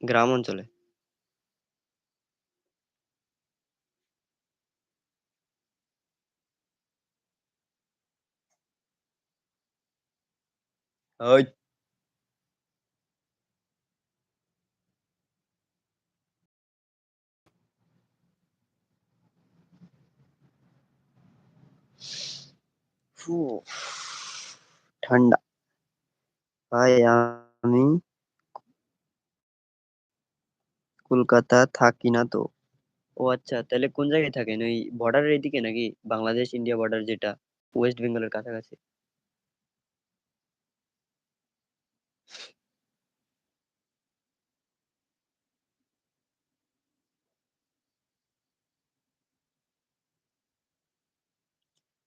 গ্রাম অঞ্চলে। ওই ঠান্ডা। ভাই আমি কলকাতা থাকি না তো। ও আচ্ছা, তাহলে কোন জায়গায় থাকেন? ওই বর্ডারের এদিকে নাকি? বাংলাদেশ ইন্ডিয়া বর্ডার যেটা ওয়েস্ট বেঙ্গলের কাছাকাছি?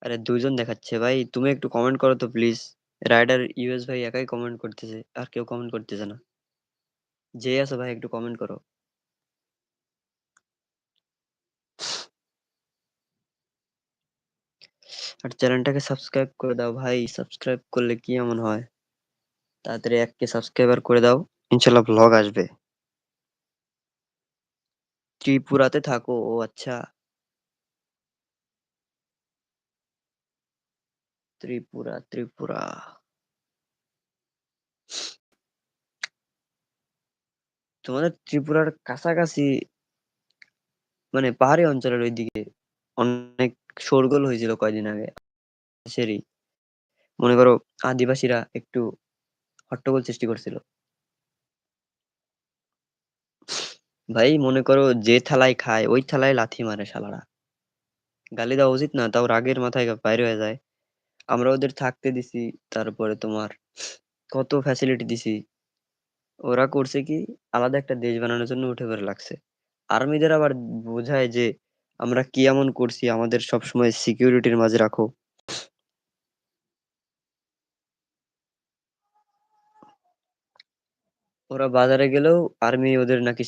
আরে ২ জন দেখাচ্ছে ভাই। তুমি একটু কমেন্ট করো তো প্লিজ। রাইডার ইউএস ভাই একাই কমেন্ট করতেছে। আর কেউ কমেন্ট করতেছে না। যে আছো ভাই একটু কমেন্ট করো। আর চ্যানেলটাকে সাবস্ক্রাইব করে দাও ভাই। সাবস্ক্রাইব করলে কি এমন হয়? তাড়াতাড়ি ১ কে সাবস্ক্রাইবার করে দাও। ইনশাআল্লাহ ভ্লগ আসবে। ত্রিপুরাতে থাকো? ও আচ্ছা। ত্রিপুরা, ত্রিপুরা। তোমাদের ত্রিপুরার কাছাকাছি মানে পাহাড়ি অঞ্চলের অনেক শোরগোল হয়েছিল কয়দিন আগে। দেশেরই। মনে করো আদিবাসীরা একটু হট্টগোল সৃষ্টি করছিল। ভাই মনে করো যে থালায় খায় ওই থালায় লাথি মারে শালারা। গালি দেওয়া উচিত না, তাও রাগের মাথায় বাইর হয়ে যায়। আমরা ওদের থাকতে দিছি, তারপরে তোমার কত ফ্যাসিলিটি দিছি। ওরা করছে কি আলাদা একটা দেশ বানানোর জন্য উঠে পড়ে লাগছে। আর্মিদের আবার বোঝায় যে আমরা কি এমন করছি আমাদের সবসময় সিকিউরিটির মাঝে রাখো। ওরা বাজারে গেলেও আর্মি ওদের নাকি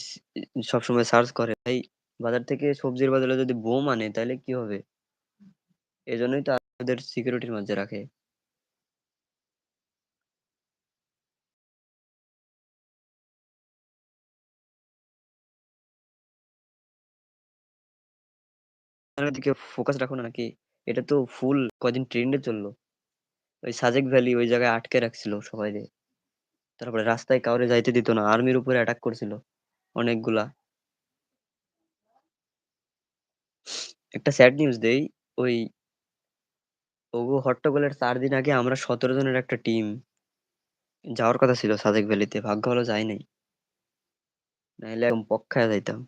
সবসময় সার্চ করে। তাই বাজার থেকে সবজির বদলে যদি বোম আনে, তাহলে কি হবে? এজন্যই তো ওদের সিকিউরিটির মাঝে রাখে। আপনার দিকে ফোকাস রাখো না নাকি? এটা তো ফুল কয়দিন ট্রেন্ডে চলল ওই সাজেক ভ্যালি ওই জায়গায় আটকে রাখছিল সবাইরে। তারপরে রাস্তায় কাউরে যাইতে দিত না। আর্মির উপরে অ্যাটাক করছিল অনেকগুলা। একটা স্যাড নিউজ দেই। ওই ওগো হট্টগোলের চার দিন আগে আমরা ১৭ জনের একটা টিম যাওয়ার কথা ছিল সাজেক ভ্যালিতে। ভাগ্য ভালো যাই নাই। নাইলে একদম পক খাইয়া যাইতাম।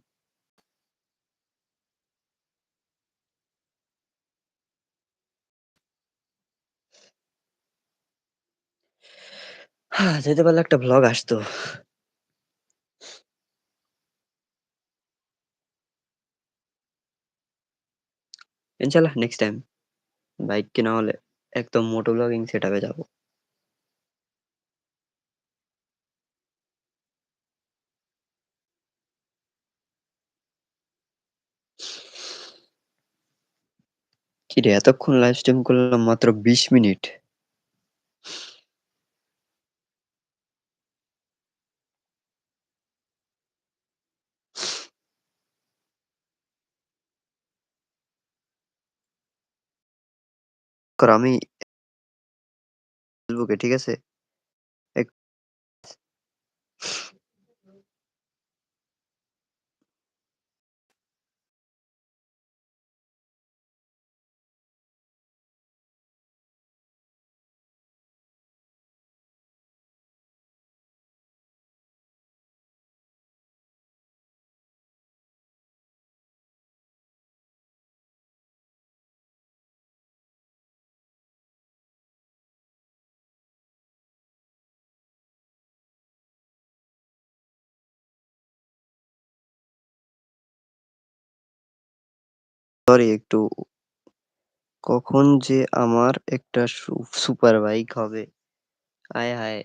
যেতে পারলে একটা ভ্লগ আসতো। ইনশাআল্লাহ নেক্সট টাইম। বাইক কেনা হলে একদম মোটো ব্লগিং সেট আপে যাব। কিরে, এতক্ষণ লাইভ স্ট্রিম করলাম মাত্র ২০ মিনিট। করো আমি ফেসবুকে ঠিক আছে? সরি একটু কখন যে আমার একটা সুপার বাইক হবে। আয় হায়!